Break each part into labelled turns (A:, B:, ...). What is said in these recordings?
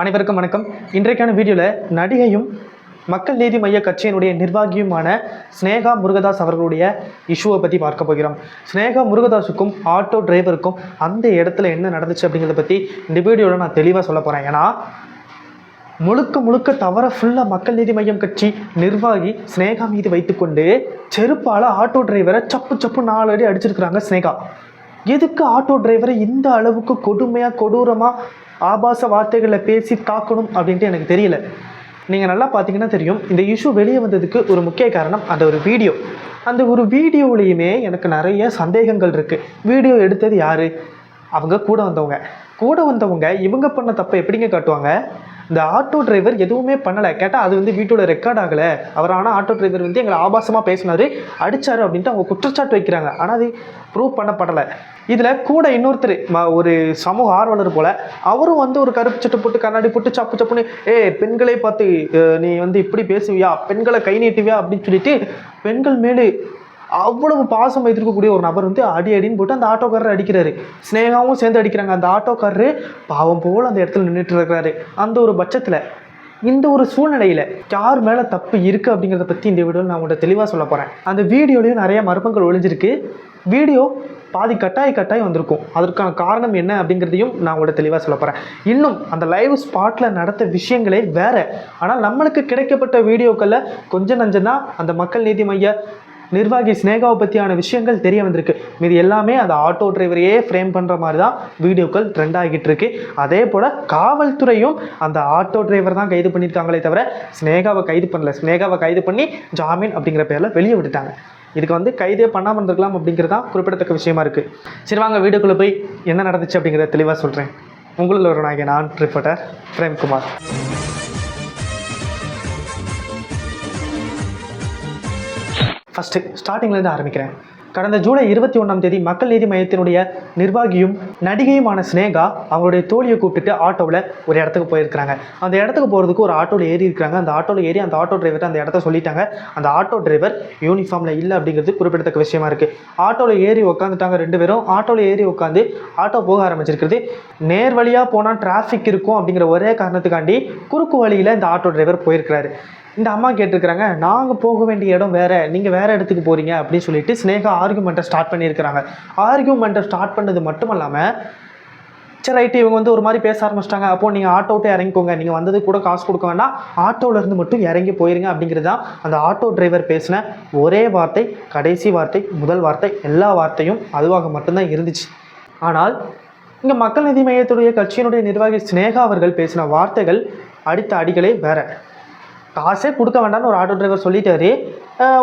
A: அனைவருக்கும் வணக்கம். இன்றைக்கான வீடியோவில் நடிகையும் மக்கள் நீதி மைய கட்சியினுடைய நிர்வாகியுமான ஸ்னேகா முருகதாஸ் அவர்களுடைய இஷ்யூவை பற்றி பார்க்க போகிறோம். ஸ்னேகா முருகதாஸுக்கும் ஆட்டோ டிரைவருக்கும் அந்த இடத்துல என்ன நடந்துச்சு அப்படிங்கிறத பற்றி இந்த வீடியோவில் நான் தெளிவாக சொல்ல போகிறேன் ஏன்னா முழுக்க முழுக்க தவற ஃபுல்லாக மக்கள் நீதி மையம் கட்சி நிர்வாகி ஸ்னேகா மீது வைத்துக்கொண்டு செருப்பால் ஆட்டோ டிரைவரை சப்பு சப்பு நாலு அடி அடிச்சிருக்கிறாங்க ஸ்னேகா எதுக்கு ஆட்டோ டிரைவரை இந்த அளவுக்கு கொடுமையாக கொடூரமாக ஆபாச வார்த்தைகளை பேசி தாக்கணும் அப்படின்ட்டு எனக்கு தெரியல. நீங்கள் நல்லா பார்த்தீங்கன்னா தெரியும் இந்த இஷ்யூ வெளியே வந்ததுக்கு ஒரு முக்கிய காரணம் அந்த ஒரு வீடியோ. அந்த ஒரு வீடியோவிலையுமே எனக்கு நிறைய சந்தேகங்கள் இருக்குது வீடியோ எடுத்தது யார்? அவங்க கூட வந்தவங்க. கூட வந்தவங்க இவங்க பண்ண தப்பை எப்படிங்க காட்டுவாங்க? இந்த ஆட்டோ டிரைவர் எதுவுமே பண்ணலை. கேட்டால் அது வந்து வீட்டோட ரெக்கார்ட் ஆகலை. அவர் ஆனால் ஆட்டோ டிரைவர் வந்து எங்களை ஆபாசமாக பேசினாரு. அடிச்சாரு அப்படின்ட்டு அவங்க குற்றச்சாட்டு வைக்கிறாங்க. ஆனால் அது ப்ரூவ் பண்ணப்படலை. இதில் கூட இன்னொருத்தர் ஒரு சமூக ஆர்வலர் போல் அவரும் வந்து ஒரு கருப்பு சட்டை போட்டு கண்ணாடி போட்டு சப்பு சப்புன்னு ஏ பெண்களை பார்த்து நீ வந்து இப்படி பேசுவியா? பெண்களை கை நீட்டுவியா? அப்படின்னு சொல்லிட்டு பெண்கள் மேலே அவ்வளவு பாசம் வைத்திருக்கக்கூடிய ஒரு நபர் வந்து அடி அடின்னு போட்டு அந்த ஆட்டோக்காரர் அடிக்கிறாரு. ஸ்னேகாவும் சேர்ந்து அடிக்கிறாங்க. அந்த ஆட்டோக்காரரு பாவம் போல் அந்த இடத்துல நின்றுட்டு இருக்கிறாரு அந்த ஒரு பட்சத்தில் இந்த ஒரு சூழ்நிலையில் யார் மேலே தப்பு இருக்குது அப்படிங்கிறத பற்றி இந்த வீடியோவில் நான் உங்கள்கிட்ட தெளிவாக சொல்ல போகிறேன் அந்த வீடியோலையும் நிறைய மர்மங்கள் ஒழிஞ்சிருக்கு. வீடியோ பாதி கட்டாய கட்டாயம் வந்திருக்கும். அதற்கான காரணம் என்ன அப்படிங்கிறதையும் நான் உங்கள்கிட்ட தெளிவாக சொல்ல போகிறேன் இன்னும் அந்த லைவ் ஸ்பாட்டில் நடந்த விஷயங்களே வேறு. ஆனால் நம்மளுக்கு கிடைக்கப்பட்ட வீடியோக்களில் கொஞ்சம் நஞ்சம் தான் அந்த மக்கள் நீதி மைய நிர்வாகி ஸ்னேகாவை பற்றியான விஷயங்கள் தெரிய வந்திருக்கு. இது எல்லாமே அந்த ஆட்டோ டிரைவரையே ஃப்ரேம் பண்ணுற மாதிரி தான் வீடியோக்கள் ட்ரெண்ட் ஆகிட்டு இருக்கு. அதே போல் காவல்துறையும் அந்த ஆட்டோ டிரைவர் தான் கைது பண்ணியிருக்காங்களே தவிர ஸ்னேகாவை கைது பண்ணல. ஸ்னேகாவை கைது பண்ணி ஜாமீன் அப்படிங்கிற பேரில் வெளியே விட்டுட்டாங்க. இதுக்கு வந்து கைதே பண்ணாமல் இருந்திருக்கலாம் அப்படிங்கிறது தான் குறிப்பிடத்தக்க விஷயமா இருக்குது சரி வாங்க வீடியோக்குள்ளே போய் என்ன நடந்துச்சு அப்படிங்கிறத தெளிவாக சொல்கிறேன் உங்களில் ஒரு நாயகன் நான் ரிப்போர்ட்டர் பிரேம்குமார். ஃபஸ்ட்டு ஸ்டார்டிங்லேருந்து ஆரம்பிக்கிறேன். கடந்த ஜூலை இருபத்தி ஒன்றாம் தேதி மக்கள் நீதி மையத்தினுடைய நிர்வாகியும் நடிகையுமான ஸ்னேகா அவங்களுடைய தோழியை கூப்பிட்டுட்டு ஆட்டோவில் ஒரு இடத்துக்கு போயிருக்கிறாங்க. அந்த இடத்துக்கு போகிறதுக்கு ஒரு ஆட்டோவில் ஏறி இருக்கிறாங்க. அந்த ஆட்டோவில் ஏறி அந்த ஆட்டோ டிரைவர் அந்த இடத்த சொல்லிட்டாங்க. அந்த ஆட்டோ டிரைவர் யூனிஃபார்மில் இல்லை அப்படிங்கிறது குறிப்பிடத்தக்க விஷயமா இருக்குது ஆட்டோவில் ஏறி உட்காந்துட்டாங்க ரெண்டு பேரும். ஆட்டோவில் ஏறி உட்காந்து ஆட்டோ போக ஆரம்பிச்சிருக்கிறது. நேர் வழியாக போனால் டிராஃபிக் இருக்கும் அப்படிங்கிற ஒரே காரணத்துக்காண்டி குறுக்கு வழியில் இந்த ஆட்டோ டிரைவர் போயிருக்கிறாரு. இந்த அம்மா கேட்டிருக்கிறாங்க நாங்கள் போக வேண்டிய இடம் வேறு நீங்கள் வேறு இடத்துக்கு போகிறீங்க அப்படின்னு சொல்லிட்டு ஸ்னேகா ஆர்குமெண்ட்டை ஸ்டார்ட் பண்ணியிருக்கிறாங்க. ஆர்குமெண்ட்டை ஸ்டார்ட் பண்ணது மட்டும் இல்லாமல் சரி ரைட்டு இவங்க வந்து ஒரு மாதிரி பேச ஆரம்பிச்சிட்டாங்க. அப்போ நீங்கள் ஆட்டோட்டே இறங்கிக்கோங்க. நீங்கள் வந்தது கூட காசு கொடுக்க வேண்டாம். ஆட்டோவிலேருந்து மட்டும் இறங்கி போயிருங்க அப்படிங்கிறது தான் அந்த ஆட்டோ டிரைவர் பேசின ஒரே வார்த்தை கடைசி வார்த்தை முதல் வார்த்தை எல்லா வார்த்தையும் அதுவாக மட்டும்தான் இருந்துச்சு. ஆனால் இங்கே மக்கள் நீதி மையத்துடைய கட்சியினுடைய நிர்வாகி ஸ்னேகா அவர்கள் பேசின வார்த்தைகள் அடித்த அடிகளே வேறு. காசே கொடுக்க வேண்டாம்னு ஒரு ஆட்டோ டிரைவர் சொல்லிட்டாரு.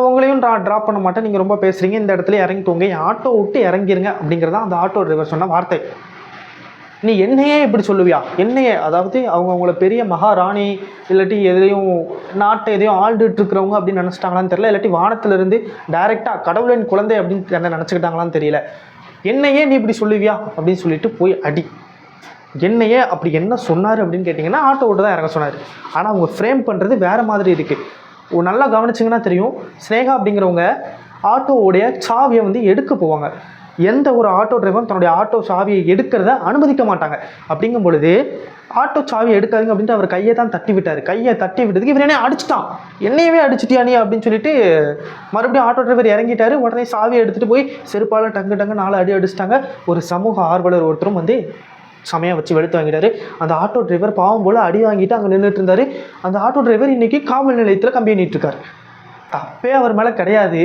A: உங்களையும் ட்ரா ட்ராப் பண்ண மாட்டேன். நீங்கள் ரொம்ப பேசுகிறீங்க இந்த இடத்துல இறங்கிக்கோங்க என் ஆட்டோ விட்டு இறங்கிருங்க அப்படிங்கிறது தான் அந்த ஆட்டோ டிரைவர் சொன்ன வார்த்தை. நீ என்னையே இப்படி சொல்லுவியா? என்னையே? அதாவது அவங்க அவங்கள பெரிய மகாராணி இல்லாட்டி எதையும் நாட்டை எதையும் ஆண்டுட்டு இருக்கிறவங்க அப்படின்னு நினச்சிட்டாங்களான்னு தெரியல. இல்லாட்டி வானத்திலிருந்து டைரெக்டாக கடவுளின் குழந்தை அப்படின்னு என்ன நினச்சிக்கிட்டாங்களான்னு தெரியல. என்னையே நீ இப்படி சொல்லுவியா? அப்படின்னு சொல்லிட்டு போய் அடி. என்னையே அப்படி என்ன சொன்னார் அப்படின்னு கேட்டிங்கன்னா ஆட்டோ விட்டு தான் இறங்க சொன்னார். ஆனால் அவங்க ஃப்ரேம் பண்ணுறது வேறு மாதிரி இருக்குது நல்லா கவனிச்சிங்கன்னா தெரியும். ஸ்னேகா அப்படிங்கிறவங்க ஆட்டோவுடைய சாவியை வந்து எடுக்க போவாங்க. எந்த ஒரு ஆட்டோ டிரைவரும் தன்னுடைய ஆட்டோ சாவியை எடுக்கிறத அனுமதிக்க மாட்டாங்க. அப்படிங்கும் பொழுது ஆட்டோ சாவி எடுக்காதீங்க அப்படின்ட்டு அவர் கையை தான் தட்டி விட்டார். கையை தட்டி விட்டதுக்கு இவர் என்ன அடிச்சிட்டான். என்னையவே அடிச்சிட்டியா நீ அப்படின்னு சொல்லிட்டு மறுபடியும் ஆட்டோ டிரைவர் இறங்கிட்டாரு. உடனே சாவியை எடுத்துகிட்டு போய் செருப்பால் டங்கு டங்கு நாலு அடி அடிச்சிட்டாங்க. ஒரு சமூக ஆர்வலர் ஒருத்தரும் வந்து செமையாக வச்சு வெளுத்து வாங்கிட்டாரு. அந்த ஆட்டோ டிரைவர் பாவம் போல் அடி வாங்கிட்டு அங்கே நின்றுட்டு இருந்தார். அந்த ஆட்டோ டிரைவர் இன்றைக்கி காவல் நிலையத்தில் கம்பி எண்ணிட்டுருக்காரு தப்பே அவர் மேலே கிடையாது.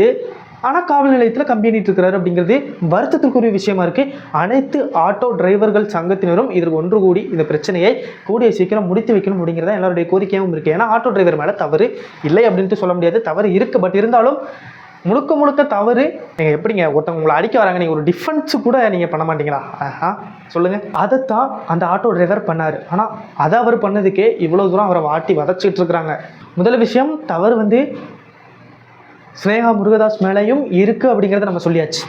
A: ஆனால் காவல் நிலையத்தில் கம்பி எண்ணிட்டு அப்படிங்கிறது வருத்தத்திற்குரிய விஷயமா இருக்குது அனைத்து ஆட்டோ டிரைவர்கள் சங்கத்தினரும் இதில் ஒன்று கூடி இந்த பிரச்சனையை கூடிய சீக்கிரம் முடித்து வைக்கணும் அப்படிங்கிறத எல்லாருடைய கோரிக்கையாகவும் இருக்குது ஏன்னா ஆட்டோ டிரைவர் மேலே தவறு இல்லை அப்படின்ட்டு சொல்ல முடியாது. தவறு இருக்குது பட் இருந்தாலும் முழுக்க முழுக்க தவறு. நீங்கள் எப்படிங்க ஒருத்தவங்க உங்களை அடிக்க வராங்க நீங்கள் ஒரு டிஃபென்ஸ் கூட நீங்கள் பண்ண மாட்டீங்களா? ஆஹா சொல்லுங்கள் அதைத்தான் அந்த ஆட்டோ டிரைவர் பண்ணார். ஆனால் அதை அவர் பண்ணதுக்கே இவ்வளோ தூரம் அவரை வாட்டி வதச்சிட்டு இருக்கிறாங்க. முதல் விஷயம் தவறு வந்து ஸ்னேகா முருகதாஸ் மேலேயும் இருக்குது அப்படிங்கிறத நம்ம சொல்லியாச்சு.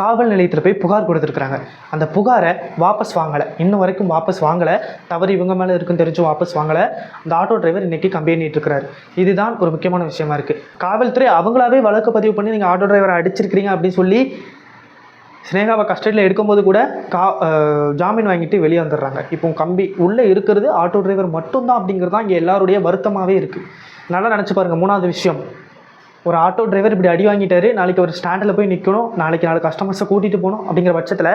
A: காவல் நிலையத்தில் போய் புகார் கொடுத்துருக்குறாங்க. அந்த புகாரை வாபஸ் வாங்கலை. இன்ன வரைக்கும் வாபஸ் வாங்கலை. தவறு இவங்க மேலே இருக்குன்னு தெரிஞ்சும் வாபஸ் வாங்கலை. அந்த ஆட்டோ டிரைவர் இன்றைக்கி கம்பெனிட்டு இருக்கிறாரு இதுதான் ஒரு முக்கியமான விஷயமா இருக்குது காவல்துறை அவங்களாவே வழக்கு பதிவு பண்ணி நீங்கள் ஆட்டோ டிரைவரை அடிச்சிருக்கிறீங்க அப்படின்னு சொல்லி ஸ்னேகாவை கஸ்டடியில் எடுக்கும்போது கூட கா ஜாமீன் வாங்கிட்டு வெளியே வந்துடுறாங்க. இப்போ கம்பி உள்ளே இருக்கிறது ஆட்டோ டிரைவர் மட்டும்தான் அப்படிங்கிறது தான் இங்கே எல்லாருடைய வருத்தமாகவே இருக்குது நல்லா நினச்சி பாருங்கள் மூணாவது விஷயம். ஒரு ஆட்டோ டிரைவர் இப்படி அடி வாங்கிட்டாரு நாளைக்கு ஒரு ஸ்டாண்டில் போய் நிற்கணும் நாளைக்கு நாலு கஸ்டமர்ஸை கூட்டிகிட்டு போகணும் அப்படிங்கிற பட்சத்தில்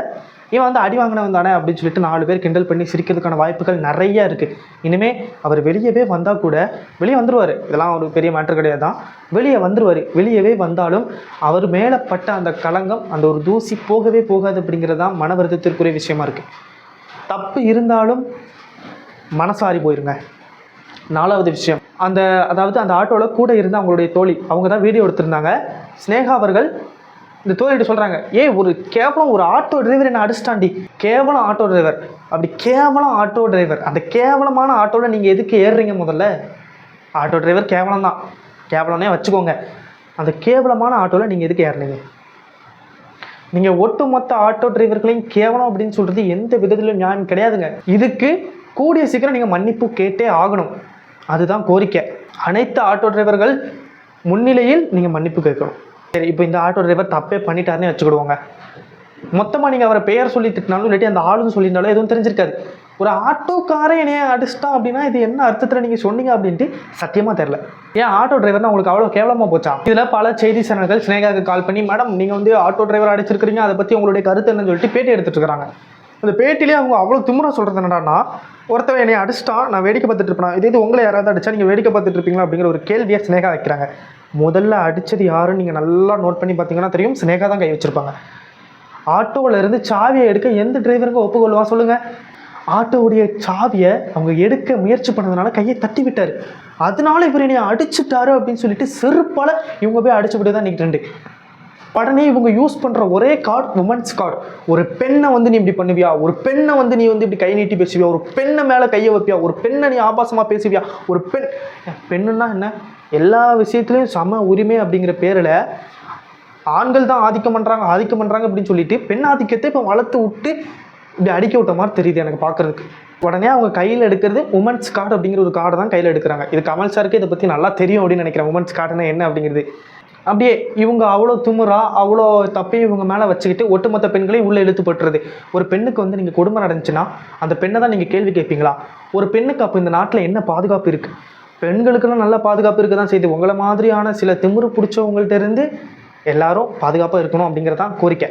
A: இவன் வந்து அடி வாங்கினவன் தானே அப்படின்னு சொல்லிட்டு நாலு பேர் கிண்டல் பண்ணி சிரிக்கிறதுக்கான வாய்ப்புகள் நிறைய இருக்குது இனிமே அவர் வெளியவே வந்தால் கூட வெளியே வந்துடுவார் இதெல்லாம் ஒரு பெரிய மேட்ரு கிடையாது தான் வெளியே வந்துடுவார் வெளியவே வந்தாலும் அவர் மேலே பட்ட அந்த களங்கம் அந்த ஒரு தூசி போகவே போகாது அப்படிங்கிறது தான் மன வருத்தத்திற்குரிய விஷயமா இருக்குது தப்பு இருந்தாலும் மனசாரி போயிருங்க. நாலாவது விஷயம். அந்த அதாவது அந்த ஆட்டோவில் கூட இருந்த அவங்களுடைய தோழி அவங்க தான் வீடியோ எடுத்திருந்தாங்க. ஸ்னேகா அவர்கள் இந்த தோழிட்டு சொல்கிறாங்க ஏய் ஒரு கேவலம் ஒரு ஆட்டோ டிரைவர் என்ன அடிச்சிட்டாண்டி கேவலம் ஆட்டோ டிரைவர் அப்படி கேவலம் ஆட்டோ டிரைவர் அந்த கேவலமான ஆட்டோவில் நீங்கள் எதுக்கு ஏறுறீங்க முதல்ல? ஆட்டோ டிரைவர் கேவலம் தான். கேவலம்னே வச்சுக்கோங்க. அந்த கேவலமான ஆட்டோவில் நீங்கள் எதுக்கு ஏறுனீங்க? நீங்கள் ஒட்டுமொத்த ஆட்டோ டிரைவர்களையும் கேவலம் அப்படின்னு சொல்கிறது எந்த விதத்திலும் நியாயம் கிடையாதுங்க. இதுக்கு கூடிய சீக்கிரம் நீங்கள் மன்னிப்பு கேட்டே ஆகணும். அதுதான் கோரிக்கை. அனைத்து ஆட்டோ டிரைவர்கள் முன்னிலையில் நீங்கள் மன்னிப்பு கேட்கணும். சரி இப்போ இந்த ஆட்டோ டிரைவர் தப்பே பண்ணிட்டாருன்னு வச்சுக்கிடுவாங்க. மொத்தமாக நீங்கள் அவரை பெயர் சொல்லி திட்டினாலும் இல்லாட்டி அந்த ஆளுன்னு சொல்லியிருந்தாலும் எதுவும் தெரிஞ்சிருக்காது. ஒரு ஆட்டோக்காரை என்னைய அடிச்சிட்டான் அப்படின்னா இது என்ன அர்த்தத்தில் நீங்கள் சொன்னீங்க அப்படின்ட்டு சத்தியமாக தெரில ஏன் ஆட்டோ டிரைவர்னா உங்களுக்கு அவ்வளோ கேவலமாக போச்சா? இதில் பல செய்தி சேனல்கள் ஸ்னேகாவுக்கு கால் பண்ணி மேடம் நீங்கள் வந்து ஆட்டோ டிரைவர் அடிச்சிருக்கிறீங்க அதை பற்றி உங்களுடைய கருத்து என்னன்னு சொல்லிட்டு பேட்டி எடுத்துட்டு இருக்கிறாங்க. அந்த பேட்டிலே அவங்க அவ்வளோ திமுறா சொல்கிறது என்னடான்னா ஒருத்தவன் என்னை அடிச்சிட்டான் நான் வேடிக்கை பார்த்துட்டு இருப்பேன் இதே இது உங்களை யாராவது அடிச்சா நீங்கள் வேடிக்கை பார்த்துட்டு இருப்பீங்களா அப்படிங்கிற ஒரு கேள்வியை ஸ்னேகா வைக்கிறாங்க. முதல்ல அடிச்சது யாருன்னு நீங்கள் நல்லா நோட் பண்ணி பார்த்தீங்கன்னா தெரியும் ஸ்னேகா தான் கை வச்சிருப்பாங்க. ஆட்டோவில் இருந்து சாவியை எடுக்க எந்த டிரைவருங்க ஒப்புக்கொள்வா சொல்லுங்கள் ஆட்டோவுடைய சாவியை அவங்க எடுக்க முயற்சி பண்ணதுனால கையை தட்டி விட்டார். அதனால இவர் என்னை அடிச்சுட்டாரு அப்படின்னு சொல்லிட்டு செருப்பால் இவங்க போய் அடிச்சுவிட்டு தான் நிற்கிறேன் உடனே இவங்க யூஸ் பண்ணுற ஒரே கார்டு உமன்ஸ் கார்டு ஒரு பெண்ணை வந்து நீ இப்படி பண்ணுவியா? ஒரு பெண்ணை வந்து நீ வந்து இப்படி கை நீட்டி பேசுவியா? ஒரு பெண்ணை மேலே கையை வைப்பியா? ஒரு பெண்ணை நீ ஆபாசமாக பேசுவியா? ஒரு பெண் பெண்ணுன்னா என்ன? எல்லா விஷயத்துலையும் சம உரிமை அப்படிங்கிற பேரில் ஆண்கள் தான் ஆதிக்கம் பண்ணுறாங்க ஆதிக்கம் பண்ணுறாங்க அப்படின்னு சொல்லிட்டு பெண் ஆதிக்கத்தை இப்போ வளர்த்து விட்டு இப்படி அடிக்க விட்ட மாதிரி தெரியுது எனக்கு பார்க்குறதுக்கு. உடனே அவங்க கையில் எடுக்கிறது உமன்ஸ் கார்டு அப்படிங்கிற ஒரு கார்டு தான் கையில் எடுக்கிறாங்க. இது கமல் சாருக்கு இதை பற்றி நல்லா தெரியும் அப்படின்னு நினைக்கிறேன். உமன்ஸ் கார்டுனா என்ன அப்படிங்கிறது. அப்படியே இவங்க அவ்வளோ துமுறா அவ்வளோ தப்பையும் இவங்க மேலே வச்சுக்கிட்டு ஒட்டுமொத்த பெண்களையும் உள்ளே இழுத்து போட்டுறது ஒரு பெண்ணுக்கு வந்து நீங்கள் கொடுமை நடந்துச்சுன்னா அந்த பெண்ணை தான் நீங்கள் கேள்வி கேட்பீங்களா? ஒரு பெண்ணுக்கு அப்போ இந்த நாட்டில் என்ன பாதுகாப்பு இருக்குது பெண்களுக்கெல்லாம் நல்ல பாதுகாப்பு இருக்க தான் செய்யுது. உங்களை மாதிரியான சில திமிரு பிடிச்சவங்கள்ட்ட இருந்து எல்லாரும் பாதுகாப்பாக இருக்கணும் அப்படிங்கிறது தான் கோரிக்கை.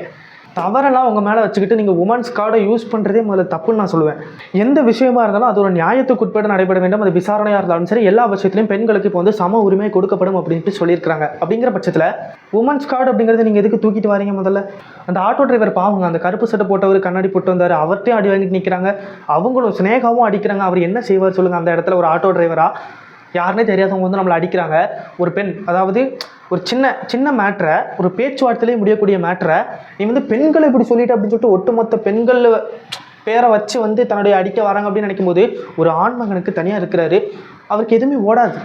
A: தவறெல்லாம் உங்கள் மேலே வச்சுக்கிட்டு நீங்கள் உமன்ஸ் கார்டை யூஸ் பண்ணுறதே முதல்ல தப்புன்னு நான் சொல்லுவேன். எந்த விஷயமா இருந்தாலும் அது ஒரு நியாயத்துக்குட்பட்டு நடைபெற வேண்டும். அது விசாரணையாக இருந்தாலும் சரி எல்லா விஷயத்துலையும் பெண்களுக்கு இப்போ வந்து சம உரிமை கொடுக்கப்படும் அப்படின்ட்டு சொல்லியிருக்காங்க அப்படிங்கிற பட்சத்தில் உமன்ஸ் கார்டு அப்படிங்கிறத நீங்கள் எதுக்கு தூக்கிட்டு வரீங்க முதல்ல? அந்த ஆட்டோ டிரைவர் பாவங்க அந்த கருப்பு சட்டை போட்டவர் கண்ணாடி போட்டு வந்தார் அவர்கிட்டையும் அடி வாங்கிட்டு நிற்கிறாங்க அவங்களும் ஸ்னேகாவும் அடிக்கிறாங்க. அவர் என்ன செய்வார் சொல்லுங்கள் அந்த இடத்துல ஒரு ஆட்டோ டிரைவராக யாருனே தெரியாதவங்க வந்து நம்மளை அடிக்கிறாங்க. ஒரு பெண் அதாவது ஒரு சின்ன சின்ன மேட்ரை ஒரு பேச்சுவார்த்தையிலே முடியக்கூடிய மேட்ரை நீ வந்து பெண்களை இப்படி சொல்லிட்டு அப்படின்னு சொல்லிட்டு ஒட்டுமொத்த பெண்கள் பேரை வச்சு வந்து தன்னுடைய அடிக்க வராங்க அப்படின்னு நினைக்கும்போது ஒரு ஆண்மகனுக்கு தனியாக இருக்கிறாரு. அவருக்கு எதுவுமே ஓடாது.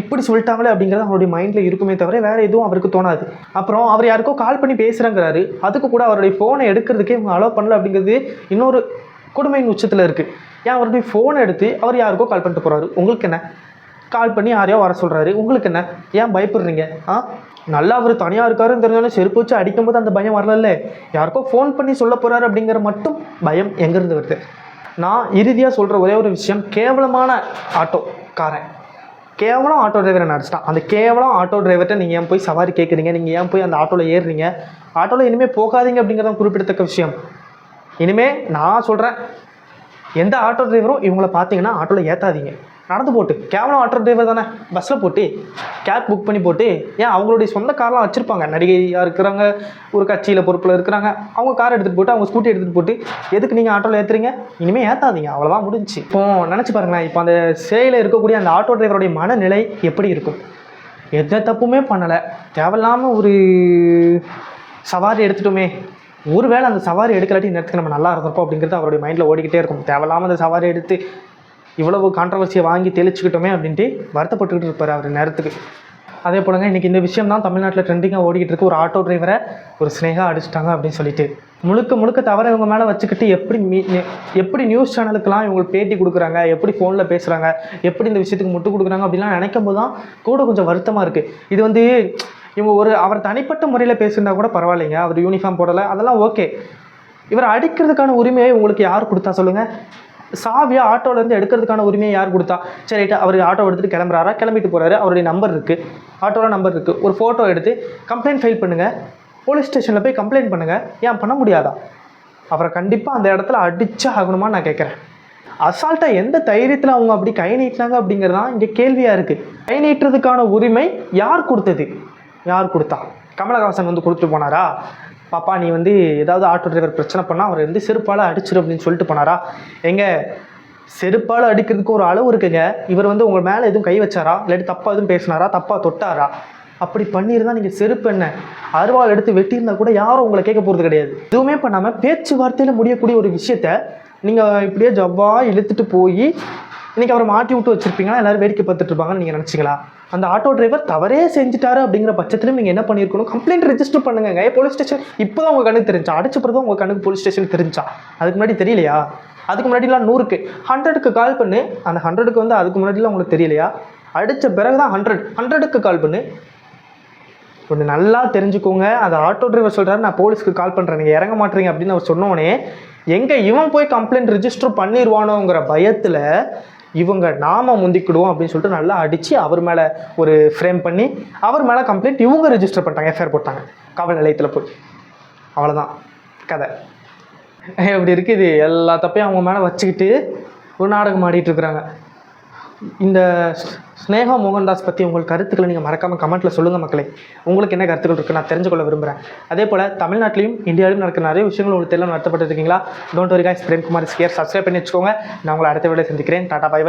A: இப்படி சொல்லிட்டாங்களே அப்படிங்கிறது அவருடைய மைண்டில் இருக்குமே தவிர வேறு எதுவும் அவருக்கு தோணாது. அப்புறம் அவர் யாருக்கோ கால் பண்ணி பேசுகிறேங்கிறாரு அதுக்கு கூட அவருடைய ஃபோனை எடுக்கிறதுக்கே இவங்க அலோவ் பண்ணல அப்படிங்கிறது இன்னொரு கொடுமையின் உச்சத்தில் இருக்குது ஏன் அவருடைய ஃபோனை எடுத்து அவர் யாருக்கோ கால் பண்ணிட்டு போகிறாரு உங்களுக்கு என்ன? கால் பண்ணி யாரையோ வர சொல்கிறாரு உங்களுக்கு என்ன? ஏன் பயப்படுறீங்க? ஆ? நல்லா அவர் தனியாக இருக்காருன்னு தெரிஞ்சாலும் செருப்பு வச்சு அடிக்கும்போது அந்த பயம் வரல யாருக்கோ ஃபோன் பண்ணி சொல்ல போகிறாரு அப்படிங்கிற மட்டும் பயம் எங்கேருந்து வருது? நான் இறுதியாக சொல்கிற ஒரே ஒரு விஷயம் கேவலமான ஆட்டோ காரன். கேவலம் ஆட்டோ டிரைவரை நடிச்சிட்டான் அந்த கேவலம் ஆட்டோ டிரைவர்கிட்ட நீங்கள் ஏன் போய் சவாரி கேட்குறீங்க நீங்கள் ஏன் போய் அந்த ஆட்டோவில் ஏறுறீங்க? ஆட்டோவில் இனிமேல் போகாதீங்க அப்படிங்கிறதான் குறிப்பிடத்தக்க விஷயம். இனிமேல் நான் சொல்கிறேன் எந்த ஆட்டோ டிரைவரும் இவங்கள பார்த்தீங்கன்னா ஆட்டோவில் ஏற்றாதீங்க நடந்து போட்டு கேவலம் ஆட்டோ டிரைவர் தானே? பஸ்ஸில் போட்டு கேப் புக் பண்ணி போட்டு ஏன் அவங்களுடைய சொந்த கார்லாம் வச்சுருப்பாங்க. நடிகையாக இருக்கிறாங்க ஒரு கட்சியில் பொறுப்பில் இருக்கிறாங்க. அவங்க கார் எடுத்துகிட்டு போட்டு அவங்க ஸ்கூட்டி எடுத்துகிட்டு போட்டு எதுக்கு நீங்கள் ஆட்டோவில் ஏற்றுறீங்க இனிமேல் ஏற்றாதீங்க அவ்வளோதான் முடிஞ்சுச்சு. இப்போ நினச்சி பாருங்களேன். இப்போ அந்த சேலையில் இருக்கக்கூடிய அந்த ஆட்டோ டிரைவருடைய மனநிலை எப்படி இருக்கும்? எந்த தப்புமே பண்ணலை. தேவையில்லாமல் ஒரு சவாரி எடுத்துட்டோமே. ஒருவேளை அந்த சவாரி எடுக்கலாட்டி நேரத்துக்கு நம்ம நல்லா இருந்திருப்போம் அப்படிங்கிறது அவருடைய மைண்டில் ஓடிக்கிட்டே இருக்கும். தேவையில்லாமல் அந்த சவாரி எடுத்து இவ்வளவு கான்ட்ரவர்சியை வாங்கி தெளிச்சுக்கிட்டோமே அப்படின்ட்டு வருத்தப்பட்டுக்கிட்டு இருப்பார் அவர் நேரத்துக்கு. அதே போலங்க இன்றைக்கி இந்த விஷயம் தான் தமிழ்நாட்டில் ட்ரெண்டிங்காக ஓடிக்கிட்டு இருக்கு. ஒரு ஆட்டோ டிரைவரை ஒரு ஸ்னேகா அடிச்சிட்டாங்க அப்படின்னு சொல்லிட்டு. முழுக்க முழுக்க தவிர இவங்க மேலே வச்சுக்கிட்டு எப்படி மீ எப்படி நியூஸ் சேனலுக்கெல்லாம் இவங்களுக்கு பேட்டி கொடுக்குறாங்க? எப்படி ஃபோனில் பேசுகிறாங்க எப்படி இந்த விஷயத்துக்கு முட்டு கொடுக்குறாங்க? அப்படிலாம் நினைக்கும் போது தான் கூட கொஞ்சம் வருத்தமாக இருக்குது இது வந்து இவங்க ஒரு அவர் தனிப்பட்ட முறையில் பேசியிருந்தா கூட பரவாயில்லைங்க. அவர் யூனிஃபார்ம் போடலை. அதெல்லாம் ஓகே இவர் அடிக்கிறதுக்கான உரிமையை உங்களுக்கு யார் கொடுத்தா சொல்லுங்கள் சாவியை ஆட்டோலேருந்து எடுக்கிறதுக்கான உரிமையை யார் கொடுத்தா? சரி அவர் ஆட்டோ எடுத்துகிட்டு கிளம்புறாரா? கிளம்பிட்டு போகிறாரு அவருடைய நம்பர் இருக்குது ஆட்டோவில் நம்பர் இருக்குது ஒரு ஃபோட்டோ எடுத்து கம்ப்ளைண்ட் ஃபைல் பண்ணுங்கள் போலீஸ் ஸ்டேஷனில் போய் கம்ப்ளைண்ட் பண்ணுங்கள் ஏன் பண்ண முடியாதா? அவரை கண்டிப்பாக அந்த இடத்துல அடிச்சா ஆகணுமா நான் கேட்குறேன். அசால்ட்டாக எந்த தைரியத்தில் அவங்க அப்படி கை நீட்டினாங்க அப்படிங்கிறது தான் இங்கே கேள்வியாக இருக்குது கை நீட்டுறதுக்கான உரிமை யார் கொடுத்தது? யார் கொடுத்தா? கமலஹாசன் வந்து கொடுத்துட்டு போனாரா? பாப்பா நீ வந்து ஏதாவது ஆட்டோ டிரைவர் பிரச்சனை பண்ணால் அவர் வந்து செருப்பால் அடிச்சிடும் அப்படின்னு சொல்லிட்டு போனாரா? எங்க செருப்பால் அடிக்கிறதுக்கு ஒரு அளவு இருக்குங்க. இவர் வந்து உங்கள் மேலே எதுவும் கை வச்சாரா? இல்லாட்டி தப்பாக எதுவும் பேசினாரா? தப்பாக தொட்டாரா? அப்படி பண்ணியிருந்தா நீங்கள் செருப்பு என்ன? அருவாள் எடுத்து வெட்டியிருந்தா கூட யாரும் உங்களை கேட்க போகிறது கிடையாது. எதுவுமே பண்ணாமல் பேச்சுவார்த்தையில் முடியக்கூடிய ஒரு விஷயத்த நீங்கள் இப்படியே ஜவ்வாக இழுத்துட்டு போய் இன்றைக்கி அவரை மாட்டி விட்டு வச்சுருப்பீங்களா? எல்லோரும் வேடிக்கை பார்த்துட்டு இருப்பாங்கன்னு நீங்கள் நினச்சிங்களா? அந்த ஆட்டோ டிரைவர் தவறே செஞ்சுட்டாரு அப்படிங்கிற பட்சத்திலும் நீங்கள் என்ன பண்ணியிருக்கணும்? கம்ப்ளைண்ட் ரெஜிஸ்டர் பண்ணுங்க போலீஸ் ஸ்டேஷன் இப்போ தான் உங்கள் கண்ணுக்கு தெரிஞ்சா. அடிச்ச பிறகு உங்கள் கண்ணுக்கு போலீஸ் ஸ்டேஷன் தெரிஞ்சா. அதுக்கு முன்னாடி தெரியலையா? அதுக்கு முன்னாடிலாம் நூறுக்கு. ஹண்ட்ரடுக்கு கால் பண்ணு. அந்த ஹண்ட்ரடுக்கு வந்து அதுக்கு முன்னாடிலாம் உங்களுக்கு தெரியலையா? அடித்த பிறகு தான் ஹண்ட்ரட் ஹண்ட்ரடுக்கு கால் பண்ணு. கொஞ்சம் நல்லா தெரிஞ்சுக்கோங்க. அந்த ஆட்டோ டிரைவர் சொல்கிறாரு நான் போலீஸ்க்கு கால் பண்ணுறேன் நீங்கள் இறங்க மாட்டேறீங்க அப்படின்னு அவர் சொன்னோடனே எங்கே இவன் போய் கம்ப்ளைண்ட் ரிஜிஸ்டர் பண்ணிடுவானோங்கிற பயத்தில் இவங்க நாம முந்திக்கிடுவோம் அப்படின்னு சொல்லிட்டு நல்லா அடித்து அவர் மேலே ஒரு ஃப்ரேம் பண்ணி அவர் மேலே கம்ப்ளைண்ட் இவங்க ரெஜிஸ்டர் பண்ணிட்டாங்க எஃப்ஐஆர் போட்டாங்க. காவல் நிலையத்தில் போய். அவ்வளோதான் கதை. இப்படி இருக்குது எல்லா தப்பையும் அவங்க மேலே வச்சுக்கிட்டு ஒரு நாடகம் ஆடிட்டு இருக்கிறாங்க. இந்த ஸ்- ஸ்னேகா மோகன்தாஸ் பற்றி உங்கள் கருத்துக்களை நீங்கள் மறக்காமல் கமெண்ட்டில் சொல்லுங்கள் மக்களே. உங்களுக்கு என்ன கருத்துக்கள் இருக்குது நான் தெரிஞ்சுக்கொள்ள விரும்புகிறேன் அதே போல் தமிழ்நாட்டிலையும் இந்தியாவிலும் நடக்கிற நிறைய விஷயங்கள் உங்களுக்கு தெரியல நடத்தப்பட்டிருக்கீங்களா? டோன்ட் வரி காய்ஸ் பிரேம்குமார் ஸ்கேர் சப்ஸ்கிரைப் பண்ணி வச்சுக்கோங்க. நான் உங்களை அடுத்த வேலையை சந்திக்கிறேன். டாடா பாய்